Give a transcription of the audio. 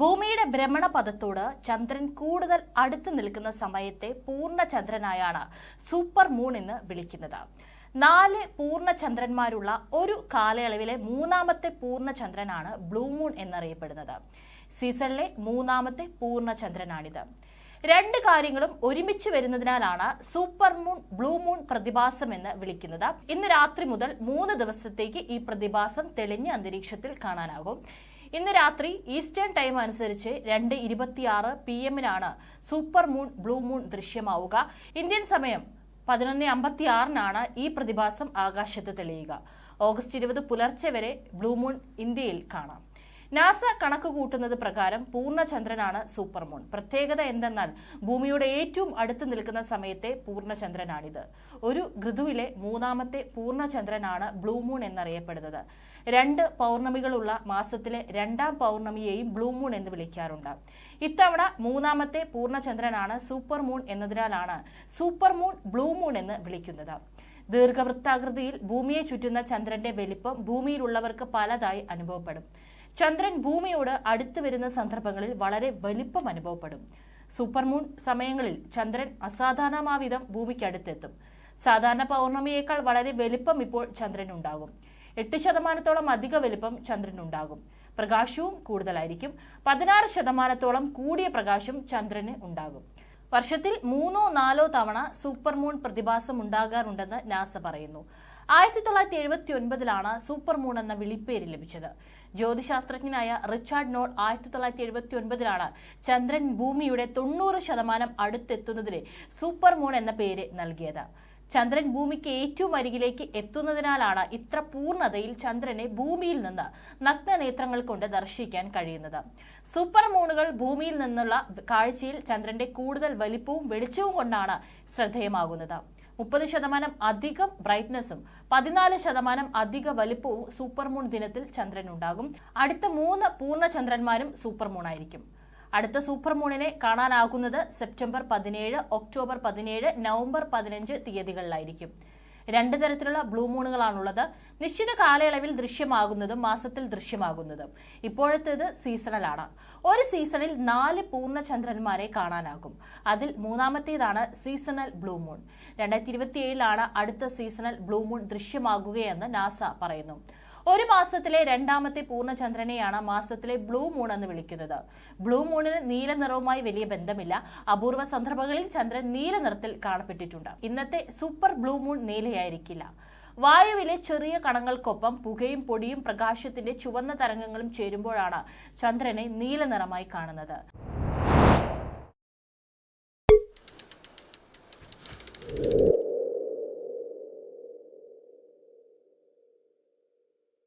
ഭൂമിയുടെ ഭ്രമണപഥത്തോട് ചന്ദ്രൻ കൂടുതൽ അടുത്ത് നിൽക്കുന്ന സമയത്തെ പൂർണ ചന്ദ്രനായാണ് സൂപ്പർ മൂൺ എന്ന് വിളിക്കുന്നത്. നാല് പൂർണ ചന്ദ്രന്മാരുള്ള ഒരു കാലയളവിലെ മൂന്നാമത്തെ പൂർണ ചന്ദ്രനാണ് ബ്ലൂ മൂൺ എന്നറിയപ്പെടുന്നത്. സീസണിലെ മൂന്നാമത്തെ പൂർണ ചന്ദ്രനാണിത് രണ്ട് കാര്യങ്ങളും ഒരുമിച്ച് വരുന്നതിനാലാണ് സൂപ്പർ മൂൺ ബ്ലൂ മൂൺ പ്രതിഭാസം എന്ന് വിളിക്കുന്നത്. ഇന്ന് രാത്രി മുതൽ മൂന്ന് ദിവസത്തേക്ക് ഈ പ്രതിഭാസം തെളിഞ്ഞ അന്തരീക്ഷത്തിൽ കാണാനാകും. ഇന്ന് രാത്രി ഈസ്റ്റേൺ ടൈം അനുസരിച്ച് രണ്ട് ഇരുപത്തിയാറ് പി എമ്മിനാണ് സൂപ്പർ മൂൺ ബ്ലൂ മൂൺ ദൃശ്യമാവുക. ഇന്ത്യൻ സമയം പതിനൊന്ന് അമ്പത്തി ആറിനാണ് ഈ പ്രതിഭാസം ആകാശത്ത് തെളിയുക. ഓഗസ്റ്റ് ഇരുപത് പുലർച്ചെ വരെ ബ്ലൂ മൂൺ ഇന്ത്യയിൽ കാണാം. നാസ കണക്ക് കൂട്ടുന്നത് പ്രകാരം പൂർണചന്ദ്രനാണ് സൂപ്പർമൂൺ. പ്രത്യേകത എന്തെന്നാൽ ഭൂമിയുടെ ഏറ്റവും അടുത്ത് നിൽക്കുന്ന സമയത്തെ പൂർണചന്ദ്രനാണിത്. ഒരു ഋതുവിലെ മൂന്നാമത്തെ പൂർണചന്ദ്രനാണ് ബ്ലൂ മൂൺ എന്നറിയപ്പെടുന്നത്. രണ്ട് പൗർണമികളുള്ള മാസത്തിലെ രണ്ടാം പൗർണമിയെയും ബ്ലൂമൂൺ എന്ന് വിളിക്കാറുണ്ട്. ഇത്തവണ മൂന്നാമത്തെ പൂർണചന്ദ്രനാണ് സൂപ്പർ മൂൺ എന്നതിനാലാണ് സൂപ്പർ മൂൺ ബ്ലൂ മൂൺ എന്ന് വിളിക്കുന്നത്. ദീർഘവൃത്താകൃതിയിൽ ഭൂമിയെ ചുറ്റുന്ന ചന്ദ്രന്റെ വലിപ്പം ഭൂമിയിലുള്ളവർക്ക് പലതായി അനുഭവപ്പെടും. ചന്ദ്രൻ ഭൂമിയോട് അടുത്തു വരുന്ന സന്ദർഭങ്ങളിൽ വളരെ വലിപ്പം അനുഭവപ്പെടും. സൂപ്പർമൂൺ സമയങ്ങളിൽ ചന്ദ്രൻ അസാധാരണമാവിധം ഭൂമിക്ക് അടുത്തെത്തും. സാധാരണ പൗർണമിയേക്കാൾ വളരെ വലിപ്പം ഇപ്പോൾ ചന്ദ്രനുണ്ടാകും. എട്ട് ശതമാനത്തോളം അധിക വലിപ്പം ചന്ദ്രനുണ്ടാകും. പ്രകാശവും കൂടുതലായിരിക്കും. പതിനാറ് ശതമാനത്തോളം കൂടിയ പ്രകാശം ചന്ദ്രന് ഉണ്ടാകും. വർഷത്തിൽ മൂന്നോ നാലോ തവണ സൂപ്പർമൂൺ പ്രതിഭാസം ഉണ്ടാകാറുണ്ടെന്ന് നാസ പറയുന്നു. ആയിരത്തി തൊള്ളായിരത്തി എഴുപത്തി ഒൻപതിലാണ് സൂപ്പർ മൂൺ എന്ന വിളിപ്പേര് ലഭിച്ചത്. ജ്യോതിശാസ്ത്രജ്ഞനായ റിച്ചാർഡ് നോട്ട് ആയിരത്തി തൊള്ളായിരത്തി എഴുപത്തി ഒൻപതിലാണ് ചന്ദ്രൻ ഭൂമിയുടെ തൊണ്ണൂറ് ശതമാനം അടുത്തെത്തുന്നതിന് സൂപ്പർ മൂൺ എന്ന പേര് നൽകിയത്. ചന്ദ്രൻ ഭൂമിക്ക് ഏറ്റവും അരികിലേക്ക് എത്തുന്നതിനാലാണ് ഇത്ര പൂർണതയിൽ ചന്ദ്രനെ ഭൂമിയിൽ നിന്ന് നഗ്നനേത്രങ്ങൾ കൊണ്ട് ദർശിക്കാൻ കഴിയുന്നത്. സൂപ്പർ മൂണുകൾ ഭൂമിയിൽ നിന്നുള്ള കാഴ്ചയിൽ ചന്ദ്രന്റെ കൂടുതൽ വലിപ്പവും വെളിച്ചവും കൊണ്ടാണ് ശ്രദ്ധേയമാകുന്നത്. മുപ്പത് ശതമാനം അധികം ബ്രൈറ്റ്നസും പതിനാല് ശതമാനം അധിക വലിപ്പവും സൂപ്പർ മൂൺ ദിനത്തിൽ ചന്ദ്രനുണ്ടാകും. അടുത്ത മൂന്ന് പൂർണ ചന്ദ്രന്മാരും സൂപ്പർ മൂൺ ആയിരിക്കും. അടുത്ത സൂപ്പർ മൂണിനെ കാണാനാകുന്നത് സെപ്റ്റംബർ പതിനേഴ് ഒക്ടോബർ പതിനേഴ് നവംബർ പതിനഞ്ച് തീയതികളിലായിരിക്കും. രണ്ട് തരത്തിലുള്ള ബ്ലൂ മൂണുകളാണുള്ളത്. നിശ്ചിത കാലയളവിൽ ദൃശ്യമാകുന്നതും മാസത്തിൽ ദൃശ്യമാകുന്നതും. ഇപ്പോഴത്തേത് സീസണലാണ്. ഒരു സീസണിൽ നാല് പൂർണചന്ദ്രന്മാരെ കാണാനാകും. അതിൽ മൂന്നാമത്തേതാണ് സീസണൽ ബ്ലൂ മൂൺ. രണ്ടായിരത്തി ഇരുപത്തിയേഴിലാണ് അടുത്ത സീസണൽ ബ്ലൂ മൂൺ ദൃശ്യമാകുകയെന്ന് നാസ പറയുന്നു. ഒരു മാസത്തിലെ രണ്ടാമത്തെ പൂർണചന്ദ്രനെയാണ് മാസത്തിലെ ബ്ലൂ മൂൺ എന്ന് വിളിക്കുന്നത്. ബ്ലൂ മൂണിന് നീല നിറവുമായി വലിയ ബന്ധമില്ല. അപൂർവ സന്ദർഭങ്ങളിൽ ചന്ദ്രൻ നീല നിറത്തിൽ കാണപ്പെട്ടിട്ടുണ്ട്. ഇന്നത്തെ സൂപ്പർ ബ്ലൂ മൂൺ നീലയായിരിക്കില്ല. വായുവിലെ ചെറിയ കണങ്ങൾക്കൊപ്പം പുകയും പൊടിയും പ്രകാശത്തിന്റെ ചുവന്ന തരംഗങ്ങളും ചേരുമ്പോഴാണ് ചന്ദ്രനെ നീല നിറമായി കാണുന്നത്.